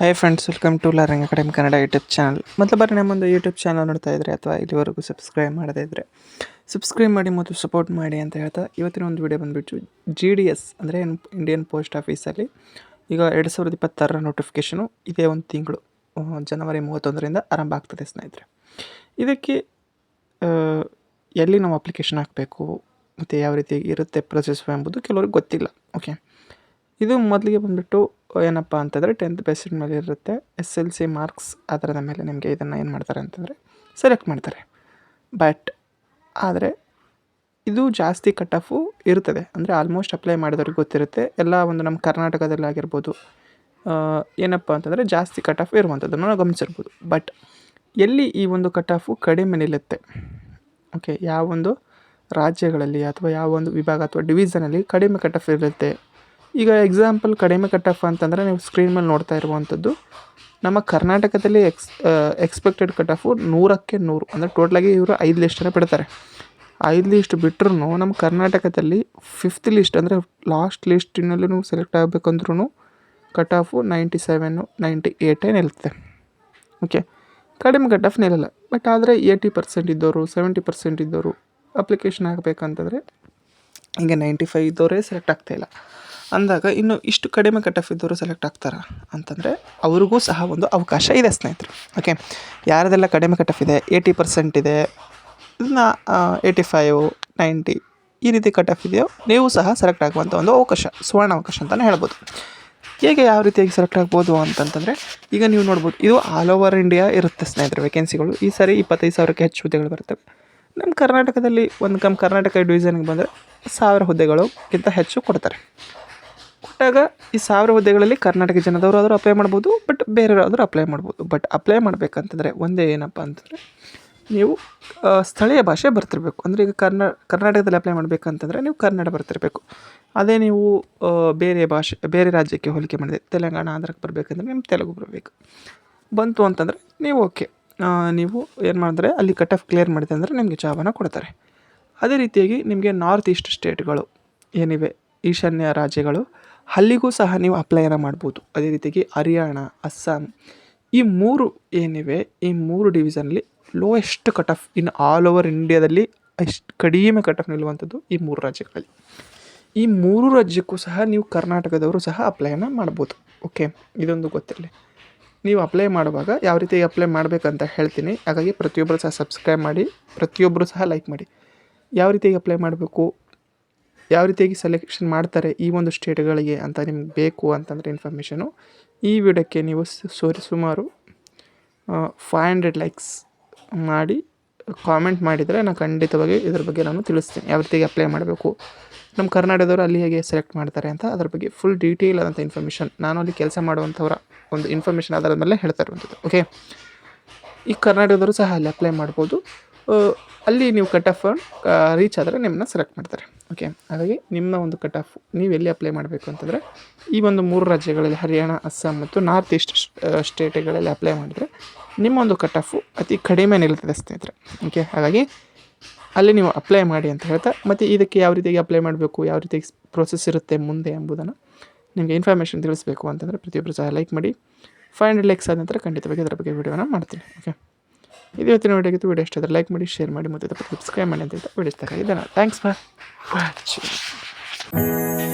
Hi friends welcome to learning academy Kannada YouTube channel ಮೊದಲು ಬಾರಿ ನಮ್ಮೊಂದು YouTube channel ನೋಡ್ತಾ ಇದ್ರೆ ಅಥವಾ ಇಲ್ಲಿವರೆಗೂ ಸಬ್ಸ್ಕ್ರೈಬ್ ಮಾಡದೇ ಇದ್ರೆ. ಸಬ್ಸ್ಕ್ರೈಬ್ ಮಾಡಿ ಮತ್ತು ಸಪೋರ್ಟ್ ಮಾಡಿ ಅಂತ ಹೇಳ್ತಾ ಇವತ್ತಿನ ಒಂದು ವಿಡಿಯೋ ಬಂದುಬಿಟ್ಟು ಜಿ ಡಿ ಎಸ್ ಅಂದರೆ ಇಂಡಿಯನ್ ಪೋಸ್ಟ್ ಆಫೀಸಲ್ಲಿ ಈಗ ಎರಡು ಸಾವಿರದ ಇಪ್ಪತ್ತಾರರ ನೋಟಿಫಿಕೇಷನು ಇದೇ ಒಂದು ತಿಂಗಳು ಜನವರಿ ಮೂವತ್ತೊಂದರಿಂದ ಆರಂಭ ಆಗ್ತದೆ ಸ್ನೇಹಿತರೆ. ಇದಕ್ಕೆ ಎಲ್ಲಿ ನಾವು ಅಪ್ಲಿಕೇಶನ್ ಹಾಕಬೇಕು, ಮತ್ತು ಯಾವ ರೀತಿ ಇರುತ್ತೆ ಪ್ರೊಸೆಸ್ ಎಂಬುದು ಕೆಲವ್ರಿಗೆ ಗೊತ್ತಿಲ್ಲ ಓಕೆ ಇದು ಮೊದಲಿಗೆ ಬಂದುಬಿಟ್ಟು ಏನಪ್ಪ ಅಂತಂದರೆ ಟೆಂತ್ ಬೇಸಿನ ಮೇಲೆ ಇರುತ್ತೆ. ಎಸ್ ಎಲ್ ಸಿ ಮಾರ್ಕ್ಸ್ ಅದರದ ಮೇಲೆ ನಿಮಗೆ ಇದನ್ನು ಏನು ಮಾಡ್ತಾರೆ ಅಂತಂದರೆ ಸೆಲೆಕ್ಟ್ ಮಾಡ್ತಾರೆ. ಬಟ್ ಆದರೆ ಇದು ಜಾಸ್ತಿ ಕಟ್ ಆಫು ಇರ್ತದೆ. ಅಂದರೆ ಆಲ್ಮೋಸ್ಟ್ ಅಪ್ಲೈ ಮಾಡಿದವ್ರಿಗೆ ಗೊತ್ತಿರುತ್ತೆ. ಎಲ್ಲ ಒಂದು ನಮ್ಮ ಕರ್ನಾಟಕದಲ್ಲಿ ಆ, ಏನಪ್ಪ ಅಂತಂದರೆ ಜಾಸ್ತಿ ಕಟ್ ಆಫ್ ಇರುವಂಥದ್ದನ್ನು ನಾವು ಗಮನಿಸಿರ್ಬೋದು. ಬಟ್ ಎಲ್ಲಿ ಈ ಒಂದು ಕಟ್ ಆಫು ಕಡಿಮೆ ನಿಲ್ಲುತ್ತೆ? ಓಕೆ ಯಾವ ಒಂದು ರಾಜ್ಯಗಳಲ್ಲಿ ಅಥವಾ ಯಾವ ಒಂದು ವಿಭಾಗ ಅಥವಾ ಡಿವಿಷನಲ್ಲಿ ಕಡಿಮೆ ಕಟ್ ಆಫ್ ಇರುತ್ತೆ? ಈಗ ಎಕ್ಸಾಂಪಲ್ ಕಡಿಮೆ ಕಟ್ ಆಫ್ ಅಂತಂದರೆ ನೀವು ಸ್ಕ್ರೀನ್ ಮೇಲೆ ನೋಡ್ತಾ ಇರುವಂಥದ್ದು. ನಮ್ಮ ಕರ್ನಾಟಕದಲ್ಲಿ ಎಕ್ಸ್ ಎಕ್ಸ್ಪೆಕ್ಟೆಡ್ ಕಟ್ ಆಫು ನೂರಕ್ಕೆ ನೂರು, ಅಂದರೆ ಟೋಟಲಾಗಿ ಇವರು ಐದು ಲಿಸ್ಟನ್ನು ಬಿಡ್ತಾರೆ. ಐದು ಲಿಸ್ಟ್ ಬಿಟ್ಟರು ನಮ್ಮ ಕರ್ನಾಟಕದಲ್ಲಿ ಫಿಫ್ತ್ ಲಿಸ್ಟ್ ಅಂದರೆ ಲಾಸ್ಟ್ ಲಿಸ್ಟಿನಲ್ಲೂ select ಆಗಬೇಕಂದ್ರೂ cut off ninety seven ninety ಏಟೇ ನಿಲ್ಲುತ್ತೆ. ಓಕೆ ಕಡಿಮೆ ಕಟ್ ಆಫ್ ನಿಲ್ಲಲ್ಲ. ಬಟ್ ಆದರೆ ಏಯ್ಟಿ ಪರ್ಸೆಂಟ್ ಇದ್ದವರು ಸೆವೆಂಟಿ ಪರ್ಸೆಂಟ್ ಇದ್ದವರು ಅಪ್ಲಿಕೇಶನ್ ಹಾಕಬೇಕಂತಂದರೆ ಈಗ ನೈಂಟಿ ಫೈವ್ ಇದ್ದವರೇ ಸೆಲೆಕ್ಟ್ ಆಗ್ತಾಯಿಲ್ಲ ಅಂದಾಗ ಇನ್ನು ಇಷ್ಟು ಕಡಿಮೆ ಕಟ್ ಆಫ್ ಇದ್ದವರು ಸೆಲೆಕ್ಟ್ ಆಗ್ತಾರೆ ಅಂತಂದರೆ ಅವ್ರಿಗೂ ಸಹ ಒಂದು ಅವಕಾಶ ಇದೆ ಸ್ನೇಹಿತರು. ಓಕೆ ಯಾರದೆಲ್ಲ ಕಡಿಮೆ ಕಟ್ ಆಫ್ ಇದೆ? ಏಯ್ಟಿ ಪರ್ಸೆಂಟ್ ಇದೆ. ಇದನ್ನ ಏಯ್ಟಿ ಫೈವ್ ನೈಂಟಿ ಈ ರೀತಿ ಕಟ್ ಆಫ್ ಇದೆಯೋ ನೀವು ಸಹ ಸೆಲೆಕ್ಟ್ ಆಗುವಂಥ ಒಂದು ಅವಕಾಶ, ಸುವರ್ಣ ಅವಕಾಶ ಅಂತಲೇ ಹೇಳ್ಬೋದು. ಹೇಗೆ ಯಾವ ರೀತಿಯಾಗಿ ಸೆಲೆಕ್ಟ್ ಆಗ್ಬೋದು ಅಂತಂತಂದರೆ ಈಗ ನೀವು ನೋಡ್ಬೋದು, ಇದು ಆಲ್ ಓವರ್ ಇಂಡಿಯಾ ಇರುತ್ತೆ ಸ್ನೇಹಿತರೆ ವೇಕೆನ್ಸಿಗಳು ಈ ಸಾರಿ ಇಪ್ಪತ್ತೈದು ಸಾವಿರಕ್ಕೆ ಹೆಚ್ಚು ಹುದ್ದೆಗಳು ಬರ್ತವೆ. ನಮ್ಮ ಕರ್ನಾಟಕದಲ್ಲಿ ಒಂದು ಕಮ್ ಕರ್ನಾಟಕ ಡಿವಿಷನ್ಗೆ ಬಂದರೆ ಸಾವಿರ ಹುದ್ದೆಗಳಿಗಿಂತ ಹೆಚ್ಚು ಕೊಡ್ತಾರೆ. ಕೊಟ್ಟಾಗ ಈ ಸಾವಿರ ಹುದ್ದೆಗಳಲ್ಲಿ ಕರ್ನಾಟಕ ಜನದವರು ಆದರೂ ಅಪ್ಲೈ ಮಾಡ್ಬೋದು ಬಟ್ ಬೇರೆಯವರಾದರೂ ಅಪ್ಲೈ ಮಾಡ್ಬೋದು. ಬಟ್ ಅಪ್ಲೈ ಮಾಡಬೇಕಂತಂದರೆ ಒಂದೇ ಏನಪ್ಪ ಅಂತಂದರೆ ನೀವು ಸ್ಥಳೀಯ ಭಾಷೆ ಬರ್ತಿರಬೇಕು. ಅಂದರೆ ಈಗ ಕರ್ನಾ, ಕರ್ನಾಟಕದಲ್ಲಿ ಅಪ್ಲೈ ಮಾಡಬೇಕಂತಂದರೆ ನೀವು ಕನ್ನಡ ಬರ್ತಿರಬೇಕು. ಅದೇ ನೀವು ಬೇರೆ ಭಾಷೆ, ಬೇರೆ ರಾಜ್ಯಕ್ಕೆ ಹೋಲಿಕೆ ಮಾಡಿದೆ ತೆಲಂಗಾಣ, ಆಂಧ್ರಕ್ಕೆ ಬರಬೇಕಂದ್ರೆ ನಿಮ್ಮ ತೆಲುಗು ಬರಬೇಕು. ಬಂತು ಅಂತಂದರೆ ನೀವು ಓಕೆ ನೀವು ಏನು ಮಾಡಿದ್ರೆ ಅಲ್ಲಿ ಕಟ್ ಆಫ್ ಕ್ಲಿಯರ್ ಮಾಡಿದೆ ಅಂದರೆ ನಿಮಗೆ ಜಾಬನ್ನು ಕೊಡ್ತಾರೆ. ಅದೇ ರೀತಿಯಾಗಿ ನಿಮಗೆ ನಾರ್ತ್ ಈಸ್ಟ್ ಸ್ಟೇಟ್ಗಳು ಏನಿವೆ, ಈಶಾನ್ಯ ರಾಜ್ಯಗಳು ಅಲ್ಲಿಗೂ ಸಹ ನೀವು ಅಪ್ಲೈನ ಮಾಡ್ಬೋದು. ಅದೇ ರೀತಿಯಾಗಿ ಹರಿಯಾಣ, ಅಸ್ಸಾಂ ಈ ಮೂರು ಏನಿವೆ, ಈ ಮೂರು ಡಿವಿಷನಲ್ಲಿ lowest cut off in all over ಇಂಡಿಯಾದಲ್ಲಿ ಅಷ್ಟು ಕಡಿಮೆ ಕಟ್ ಆಫ್ ನಿಲ್ಲುವಂಥದ್ದು ಈ ಮೂರು ರಾಜ್ಯಗಳಲ್ಲಿ. ಈ ಮೂರು ರಾಜ್ಯಕ್ಕೂ ಸಹ ನೀವು ಕರ್ನಾಟಕದವರು ಸಹ ಅಪ್ಲೈನ ಮಾಡ್ಬೋದು. ಓಕೆ ಇದೊಂದು ಗೊತ್ತಿರಲಿ. ನೀವು ಅಪ್ಲೈ ಮಾಡುವಾಗ ಯಾವ ರೀತಿ ಅಪ್ಲೈ ಮಾಡಬೇಕಂತ ಹೇಳ್ತೀನಿ. ಹಾಗಾಗಿ ಪ್ರತಿಯೊಬ್ಬರು ಸಹ ಸಬ್ಸ್ಕ್ರೈಬ್ ಮಾಡಿ ಪ್ರತಿಯೊಬ್ಬರು ಸಹ ಲೈಕ್ ಮಾಡಿ. ಯಾವ ರೀತಿಯಾಗಿ ಅಪ್ಲೈ ಮಾಡಬೇಕು? ಯಾವ ರೀತಿಯಾಗಿ ಸೆಲೆಕ್ಷನ್ ಮಾಡ್ತಾರೆ ಈ ಒಂದು ಸ್ಟೇಟ್ಗಳಿಗೆ ಅಂತ ನಿಮ್ಗೆ ಬೇಕು ಅಂತಂದರೆ ಇನ್ಫಾರ್ಮೇಷನು ಈ ವಿಡಿಯೋಕ್ಕೆ ನೀವು ಸೋರಿ, ಸುಮಾರು ಫೈವ್ ಹಂಡ್ರೆಡ್ ಲೈಕ್ಸ್ ಮಾಡಿ ಕಾಮೆಂಟ್ ಮಾಡಿದರೆ ನಾನು ಖಂಡಿತವಾಗಿ ಇದ್ರ ಬಗ್ಗೆ ನಾನು ತಿಳಿಸ್ತೀನಿ. ಯಾವ ರೀತಿಯಾಗಿ ಅಪ್ಲೈ ಮಾಡಬೇಕು ನಮ್ಮ ಕರ್ನಾಟಕದವರು ಅಲ್ಲಿ ಹೇಗೆ ಸೆಲೆಕ್ಟ್ ಮಾಡ್ತಾರೆ ಅಂತ ಅದ್ರ ಬಗ್ಗೆ ಫುಲ್ ಡೀಟೇಲ್ ಆದಂಥ ಇನ್ಫಾರ್ಮೇಷನ್ ನಾನು ಅಲ್ಲಿ ಕೆಲಸ ಮಾಡುವಂಥವರ ಒಂದು ಇನ್ಫಾರ್ಮೇಷನ್ ಆಧಾರದ ಮೇಲೆ ಹೇಳ್ತಾ ಇರುವಂಥದ್ದು ಓಕೆ ಈ ಕರ್ನಾಟಕದವರು ಸಹ ಅಲ್ಲಿ ಅಪ್ಲೈ ಮಾಡ್ಬೋದು. ಅಲ್ಲಿ ನೀವು ಕಟ್ ಆಫ್ ರೀಚ್ ಆದರೆ ನಿಮ್ಮನ್ನ ಸೆಲೆಕ್ಟ್ ಮಾಡ್ತಾರೆ. ಓಕೆ ಹಾಗಾಗಿ ನಿಮ್ಮ ಒಂದು ಕಟ್ ಆಫ್ ನೀವು ಎಲ್ಲಿ ಅಪ್ಲೈ ಮಾಡಬೇಕು ಅಂತಂದರೆ, ಈ ಒಂದು ಮೂರು ರಾಜ್ಯಗಳಲ್ಲಿ, ಹರಿಯಾಣ, ಅಸ್ಸಾಂ ಮತ್ತು ನಾರ್ತ್ ಈಸ್ಟ್ ಸ್ಟೇಟ್ಗಳಲ್ಲಿ ಅಪ್ಲೈ ಮಾಡಿದರೆ ನಿಮ್ಮ ಒಂದು ಕಟ್ ಆಫು ಅತಿ ಕಡಿಮೆ ನಿಲ್ತದೆ ಸ್ನೇಹಿತರೆ. ಓಕೆ ಹಾಗಾಗಿ ಅಲ್ಲಿ ನೀವು ಅಪ್ಲೈ ಮಾಡಿ ಅಂತ ಹೇಳ್ತಾ, ಮತ್ತು ಇದಕ್ಕೆ ಯಾವ ರೀತಿಯಾಗಿ ಅಪ್ಲೈ ಮಾಡಬೇಕು, ಯಾವ ರೀತಿ ಪ್ರೋಸೆಸ್ ಇರುತ್ತೆ ಮುಂದೆ ಎಂಬುದನ್ನು ನಿಮಗೆ ಇನ್ಫಾರ್ಮೇಷನ್ ತಿಳಿಸ್ಬೇಕು ಅಂತಂದರೆ ಪ್ರತಿಯೊಬ್ಬರು ಸಹ ಲೈಕ್ ಮಾಡಿ ಫೈವ್ ಹಂಡ್ರೆಡ್ ಲೈಕ್ಸ್ ಆದ ನಂತರ ಖಂಡಿತವಾಗಿ ಅದರ ಬಗ್ಗೆ ವಿಡಿಯೋನ ಮಾಡ್ತೀನಿ. ಓಕೆ ಇದು ಇವತ್ತಿನ ವೀಡಿಯೋಗಿತ್ತು ವಿಡಿಯೋ ಇಷ್ಟ ಆದರೆ ಲೈಕ್ ಮಾಡಿ ಶೇರ್ ಮಾಡಿ, ಮತ್ತು ಸಬ್ಸ್ಕ್ರೈಬ್ ಮಾಡಿ ಅಂತ ವಿಡಿಸ್ತಾರೆ ಇದನ್ನು ಥ್ಯಾಂಕ್ಸ್ ಫಾರ್ ವಾಚಿಂಗ್